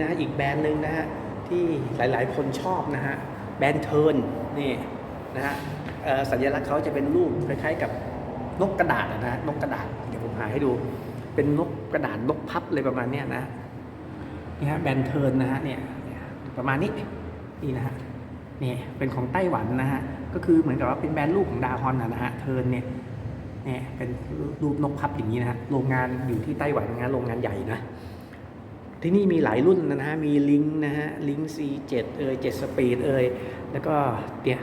นะฮะอีกแบรนด์หนึ่งนะฮะที่หลายๆ คนชอบนะฮะแบรนด์เทิร์นนี่นะฮะสัญลักษณ์เขาจะเป็นรูปคล้ายๆกับนกกระดาษนะฮะนกกระดาษเดี๋ยวผมหาให้ดู เป็นนกกระดาษนกพับเลยประมาณเนี้ยนะนี่ฮะแบรนด์เทิร์นนะฮะเนี่ยประมาณนี้นี่นะฮะนี่เป็นของไต้หวันนะฮะก็คือเหมือนกับว่าเป็นแบรนด์ลูกของดาฮอนนะฮะเทิร์นเนี่ยเนี่ยเป็นรูปนกพับอย่างนี้นะฮะโรงงานอยู่ที่ไต้หวันนะโรงงานใหญ่นะ ที่นี่มีหลายรุ่นนะฮะ มีลิงนะฮะ ลิง C7 เอ่ย7สปีดเอ่ยแล้วก็เนี่ย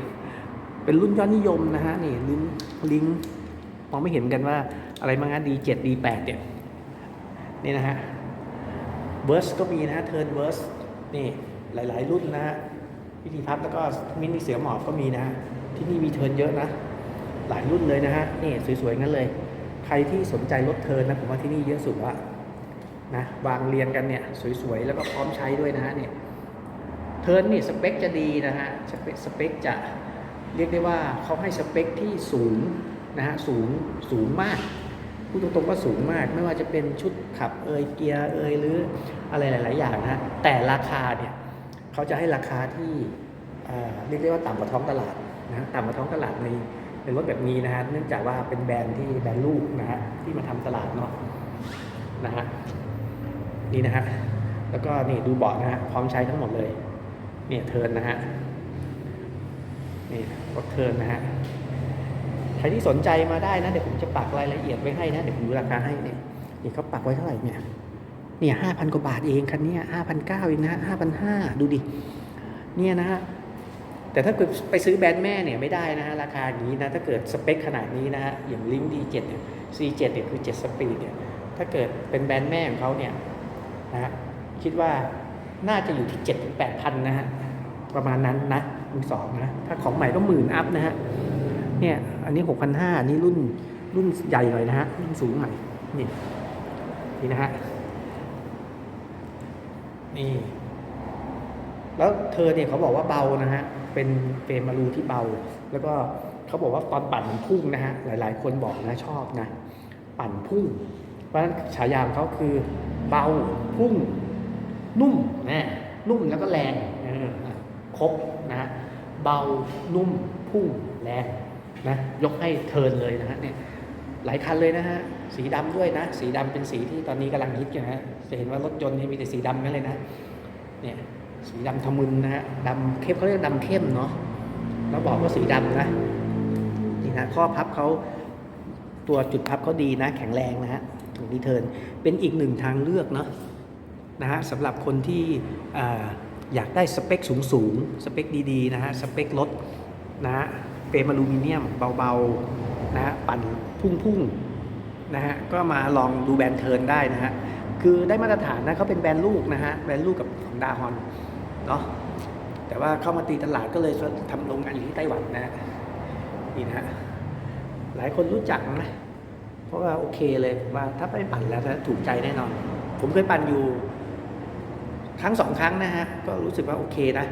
เป็นรุ่นยอดนิยมนะฮะ นี่ลิงลิงมองไม่เห็นกันว่าอะไรบ้างนะ D7 D8 เนี่ยนี่นะฮะเวิร์สก็มีนะฮะเทิร์นเวิร์สนี่หลาย ๆ รุ่นนะฮะวิธีพับแล้วก็มินิเสือหมอบก็มีนะฮะที่นี่มีเทิร์นเยอะนะ หลายรุ่นเลยนะฮะนี่สวย ๆ งั้นเลย ใครที่สนใจรถเทิร์นนะผมว่าที่นี่เยอะสุดละ นะวางเรียงกันเนี่ยสวยๆ แล้วก็พร้อมใช้ด้วยนะฮะเนี่ยเทิร์นนี่สเปคจะดีนะฮะสเปคสเปคจะเรียกได้ว่าเขาให้สเปคที่สูงนะฮะสูงสูงมากพูดตรงๆว่าสูงมาก ไม่ว่าจะเป็นชุดขับเอยเกียร์เอยหรืออะไรหลาย ๆ อย่างนะแต่ราคาเนี่ยเขาจะให้ราคาที่เรียกได้ว่าต่ำกว่าท้องตลาดนะต่ำกว่าท้องตลาดในเป็นรถแบบนี้นะฮะเนื่องจากว่าเป็นแบรนด์ที่แบรนด์ลูกนะฮะที่มาทำตลาดเนาะนะฮะ นี่นะฮะ แล้วก็นี่ดูเบาะนะฮะ พร้อมใช้ทั้งหมดเลย เนี่ยเทิร์นนะฮะ นี่รถเทิร์นนะฮะ ใครที่สนใจมาได้นะ เดี๋ยวผมจะปักรายละเอียดไว้ให้นะ เดี๋ยวผมดูราคาให้เนี่ยนี่เขาปักไว้เท่าไหร่เนี่ย เนี่ยห้าพันกว่าบาทเองคันเนี้ห้าพันเก้าเองนะห้าพันห้าดูดิ เนี่ยนะฮะแต่ถ้าเกิดไปซื้อแบรนด์แม่เนี่ยไม่ได้นะฮะราคาอย่างนี้นะถ้าเกิดสเปคขนาดนี้นะฮะอย่างลิงดีเจ็ดเนี่ย C7 เนี่ยคือ7สปีดเนี่ยถ้าเกิดเป็นแบรนด์แม่ของเขาเนี่ย นะฮะคิดว่าน่าจะอยู่ที่7จ็ดถึงแปดพันนะฮะประมาณนั้นนะมือสองนะถ้าของใหม่ก็หมื่นอัพนะฮะเนี่ยอันนี้6 5 0 0อันนี้รุ่นรุ่นใหญ่หน่อยนะฮะรุ่นสูงหน่อยนี่นี่นะฮะนี่แล้วเธอเนี่ยเขาบอกว่าเบานะฮะเป็นเฟรมมารูที่เบา แล้วก็เขาบอกว่าตอนปั่นมันพุ่งนะฮะหลาย ๆ คนบอกนะชอบนะ ปั่นพุ่งเพราะฉะนั้นฉายาของเขาคือ เบา พุ่ง นุ่มนะนุ่มแล้วก็แรงเออครบนะฮะเบานุ่ม พุ่งแรงนะยกให้เทิร์นเลยนะฮะเนี่ยหลายคันเลยนะฮะสีดำด้วยนะ สีดำเป็นสีที่ตอนนี้กำลังฮิตอยู่นะฮะจะเห็นว่ารถยนต์นี่มีแต่สีดำนั่นเลยนะเนี่ยสีดำทะมึนนะฮะดำเข้มเขาเรียกดำเข้มเนาะแล้วบอกว่าสีดำนะนี่นะข้อพับเขาตัวจุดพับเขาดีนะ แข็งแรงนะฮะ ถึงดีเทิร์นเป็นอีกหนึ่งทางเลือกเนาะนะฮะสำหรับคนที่ออยากได้สเปคสูงสูงสเปคดีๆนะฮะสเปครถนะฮะเฟรมอลูมิเนียมเบาๆนะฮะปั่นพุ่งๆนะฮะก็มาลองดูแบรนด์เทิร์นได้นะฮะคือได้มาตรฐานนะเขาเป็นแบรนด์ลูกนะฮะแบรนด์ลูกกับของดาฮอนเนาะแต่ว่าเข้ามาตีตลาดก็เลยทำโรงงานอยู่ที่ไต้หวันนะฮะนี่นะฮะหลายคนรู้จักนะ เพราะว่าโอเคเลยว่าถ้าไปปั่นแล้วถูกใจแน่นอน ผมเคยปั่นอยู่ ครั้งสองครั้งนะฮะ ก็รู้สึกว่าโอเคนะ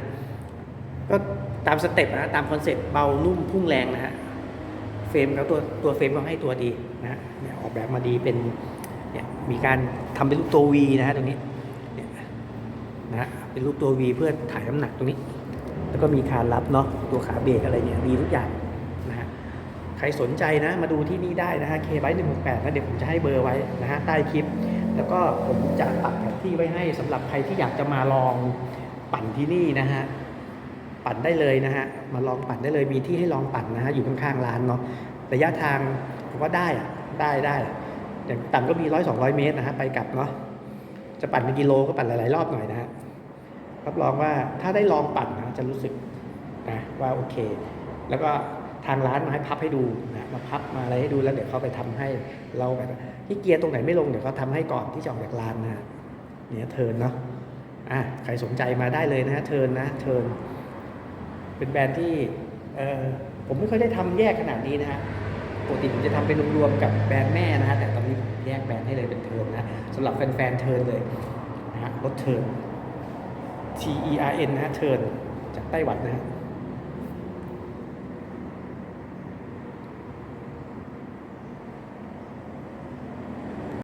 ก็ตามสเต็ปนะตามคอนเซ็ปต์เบานุ่มพุ่งแรงนะฮะเฟรมเขาตัวตัวเฟรมเขาให้ตัวดีนะเนี่ยออกแบบมาดีเป็นเนี่ยมีการทำเป็นรูปตัววีนะฮะตรงนี้เนี่ยนะเป็นรูปตัว V เพื่อถ่ายน้ำหนักตรงนี้ แล้วก็มีคานรับเนาะตัวขาเบรกอะไรเนี่ยดีทุกอย่าง ใครสนใจนะมาดูที่นี่ได้นะฮะเคไบหนึ่งหกแปดนะเดี๋ยวผมจะให้เบอร์ไว้นะฮะใต้คลิป แล้วก็ผมจะปักแผนที่ไว้ให้สำหรับใครที่อยากจะมาลองปั่นที่นี่นะฮะปั่นได้เลยนะฮะมาลองปั่นได้เลยมีที่ให้ลองปั่นนะฮะอยู่ข้างๆร้านเนาะระยะทางผมว่าได้อะได้ได้อย่างต่ำก็มีร้อยสองร้อยเมตรนะฮะไปกลับเนาะจะปั่นเป็นกิโลก็ปั่นหลายๆรอบหน่อยนะฮะรับรองว่าถ้าได้ลองปั่นนะจะรู้สึกนะว่าโอเค แล้วก็างร้านมาให้พับให้ดูนะมาพับมาอะไรให้ดูแล้วเดี๋ยวเขาไปทำให้เราแบบที่เกียร์ตรงไหนไม่ลงเดี๋ยวเขาทำให้ก่อนที่จะออกจากร้านนะเนี่ยเทิร์นเนาะอะใครสนใจมาได้เลยนะเทิร์นนะเทิร์นเป็นแบรนด์ที่เออผมไม่ค่อยได้ทำแยกขนาดนี้นะฮะปกติผมจะทำเป็นรวมๆกับแบรนด์แม่นะฮะแต่ตอนนี้ผมแยกแบรนด์ให้เลยเป็นเทิร์นนะสำหรับแฟนๆเทิร์นเลยนะฮะรถเทิร์น T E R N นะเทิร์นจากไต้หวันนะฮะ